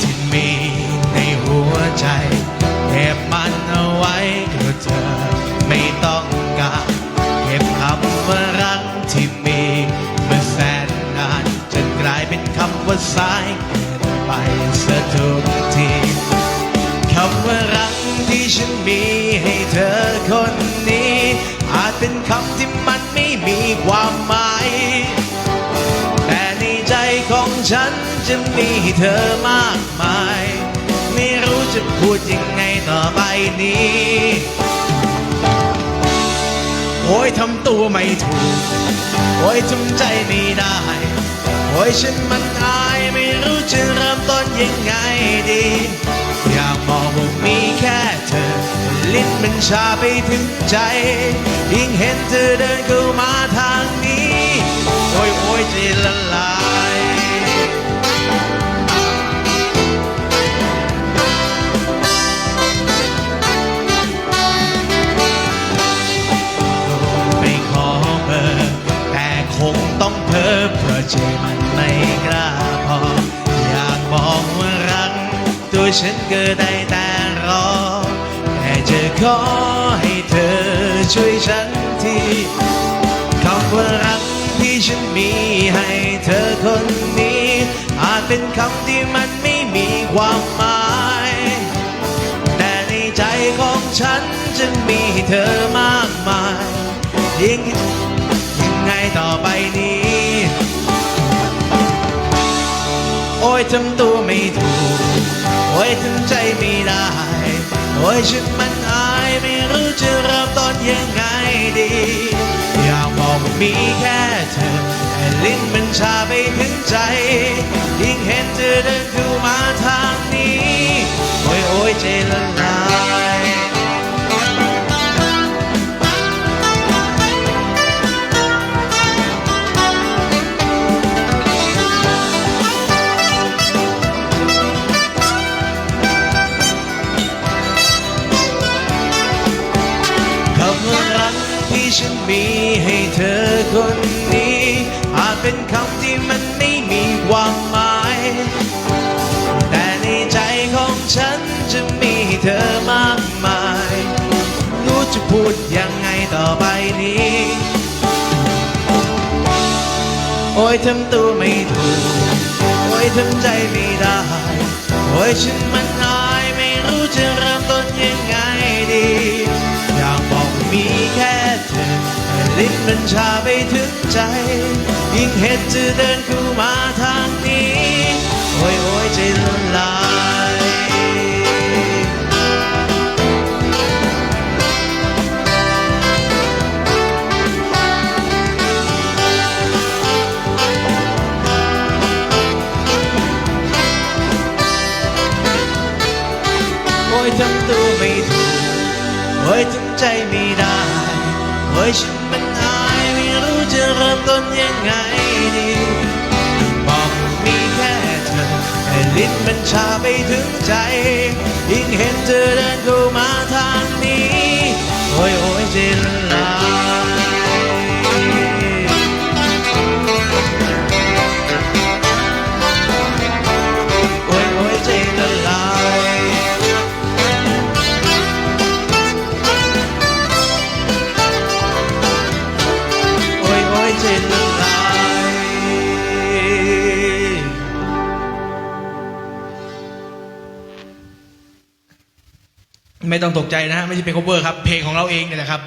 ที่มีในหัวใจเก็บมันเอาไว้ก็เธอไม่ต้องการเก็บคำว่ารักที่มีเมื่อแสนนานจนกลายเป็นคำว่าสายเกินไปสียทุกทีคำว่ารักที่ฉันมีให้เธอคนนี้ อาจเป็นคำที่มันไม่มีความหมาย ฉันจะมีเธอมากมาย ไม่รู้จะพูดยังไงต่อไปนี้ โอ้ยทำตัวไม่ถูก โอ้ยทำใจไม่ได้ โอ้ยฉันมันอายไม่รู้จะเริ่มต้นยังไงดี อยากบอกว่ามีแค่เธอ ลิ้นมันชาไปถึงใจ ยิ่งเห็นเธอเดินเข้ามาทางนี้ โอ้ยโอ้ยใจละ ไม่กล้าพอ อยากบอกว่ารักตัวฉันก็ได้แต่รอ แต่จะขอให้เธอช่วยฉันทีคำว่ารักที่ฉันมีให้เธอคนนี้ อาจเป็นคำที่มันไม่มีความหมาย แต่ในใจของฉันจะมีเธอมากมายยิ่งยังไงต่อไปนี้ ยทำตัวไม่ถูกโอ้ยทำใจไม่ได้โอ้ยฉันมันอายไม่รู้จะเริ่มต้นยังไงดี อยากบอกว่ามีแค่เธอ แต่ลิ้นมันชาไปถึงใจ ยิ่งเห็นเธอเดินเข้ามาทางนี้ โอ้ยโอ้ยใจละลาย มีให้เธอคนนี้ อาจเป็นคำที่มันไม่มีความหมาย แต่ในใจของฉันจะมีเธอมากมายรู้จะพูดยังไงต่อไปนี้ โอ้ยทำตัวไม่ถูก โอ้ยทำใจไม่ได้ โอ้ยฉันมันอายไม่รู้จะเริ่มต้นยังไง ลิ้นมันชาไปถึงใจ ยิ่งเห็นเธอเดินเข้ามาทางนี้ โอ้ยโอ้ยใจละลายโอ้ยทำตัวไม่ถูกโอ้ยทำใจไม่ได้ เฮ้ยฉันมันอายไม่รู้จะเริ่มต้นยังไงดีบอกมีแค่เธอแต่ลิ้นมันชาไปถึงใจ ยิ่งเห็นเธอเดินเข้ามาทางนี้ โอ้ยโอ้ยเจล ไม่ต้องตกใจนะฮะไม่ใช่เป็น cover ครับ เพลงของเราเองเนี่ยแหละครับ